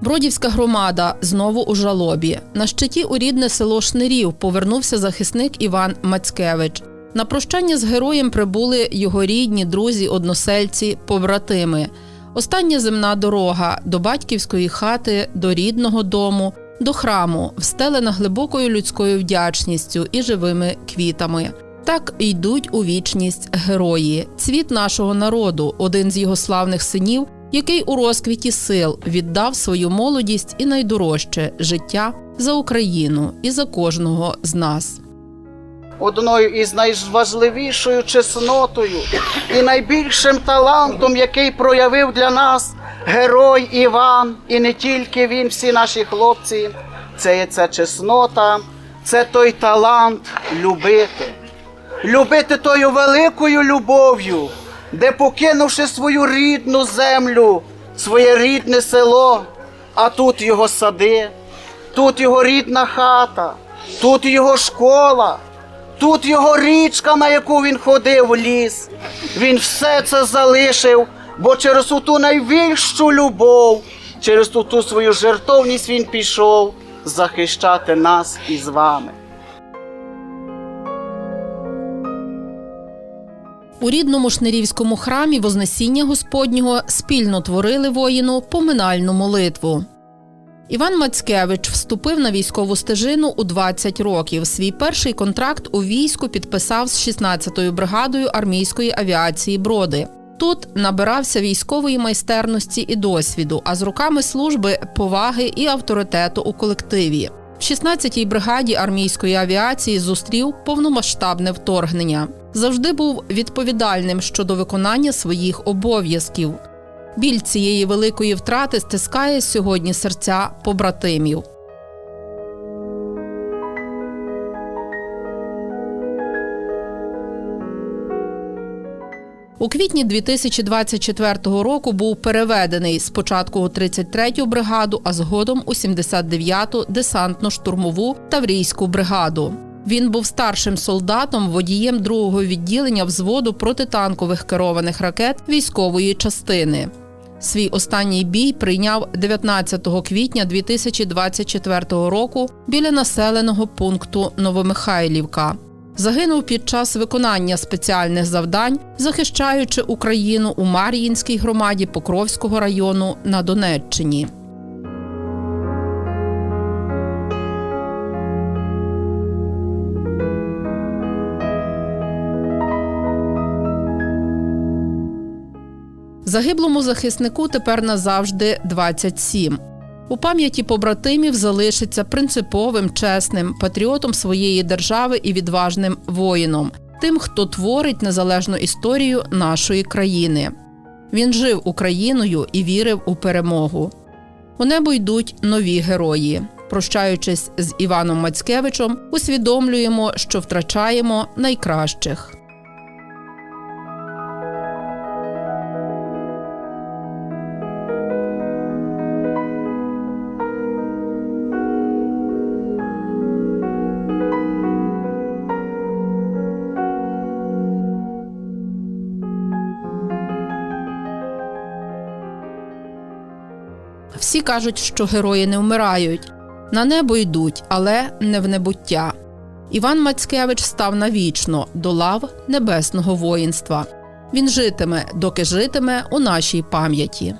Бродівська громада знову у жалобі. На щиті у рідне село Шнирів повернувся захисник Іван Мацкевич. На прощання з героєм прибули його рідні, друзі, односельці, побратими. Остання земна дорога до батьківської хати, до рідного дому, до храму, встелена глибокою людською вдячністю і живими квітами. Так йдуть у вічність герої, цвіт нашого народу, один з його славних синів, який у розквіті сил віддав свою молодість і найдорожче життя за Україну і за кожного з нас. одною із найважливішою чеснотою і найбільшим талантом, який проявив для нас герой Іван, і не тільки він, всі наші хлопці. Це є ця чеснота, це той талант любити. Любити тою великою любов'ю, де покинувши свою рідну землю, своє рідне село, а тут його сади, тут його рідна хата, тут його школа, тут його річка, на яку він ходив в ліс. Він все це залишив, бо через ту найвищу любов, через ту, свою жертовність він пішов захищати нас із вами. У рідному шнирівському храмі Вознесіння Господнього спільно творили воїну поминальну молитву. Іван Мацкевич вступив на військову стежину у 20 років. Свій перший контракт у війську підписав з 16-ю бригадою армійської авіації Броди. Тут набирався військової майстерності і досвіду, а з роками служби поваги і авторитету у колективі. В 16-й бригаді армійської авіації зустрів повномасштабне вторгнення. Завжди був відповідальним щодо виконання своїх обов'язків. Біль цієї великої втрати стискає сьогодні серця побратимів. У квітні 2024 року був переведений спочатку у 33-ю бригаду, а згодом у 79-ту десантно-штурмову Таврійську бригаду. Він був старшим солдатом, водієм другого відділення взводу протитанкових керованих ракет військової частини. Свій останній бій прийняв 19 квітня 2024 року біля населеного пункту Новомихайлівка. Загинув під час виконання спеціальних завдань, захищаючи Україну у Мар'їнській громаді Покровського району на Донеччині. Загиблому захиснику тепер назавжди 27. У пам'яті побратимів залишиться принциповим, чесним, патріотом своєї держави і відважним воїном, тим, хто творить незалежну історію нашої країни. Він жив Україною і вірив у перемогу. У небо йдуть нові герої. Прощаючись з Іваном Мацкевичем, усвідомлюємо, що втрачаємо найкращих. Всі кажуть, що герої не вмирають. На небо йдуть, але не в небуття. Іван Мацкевич став навічно до лав небесного воїнства. Він житиме, доки житиме у нашій пам'яті.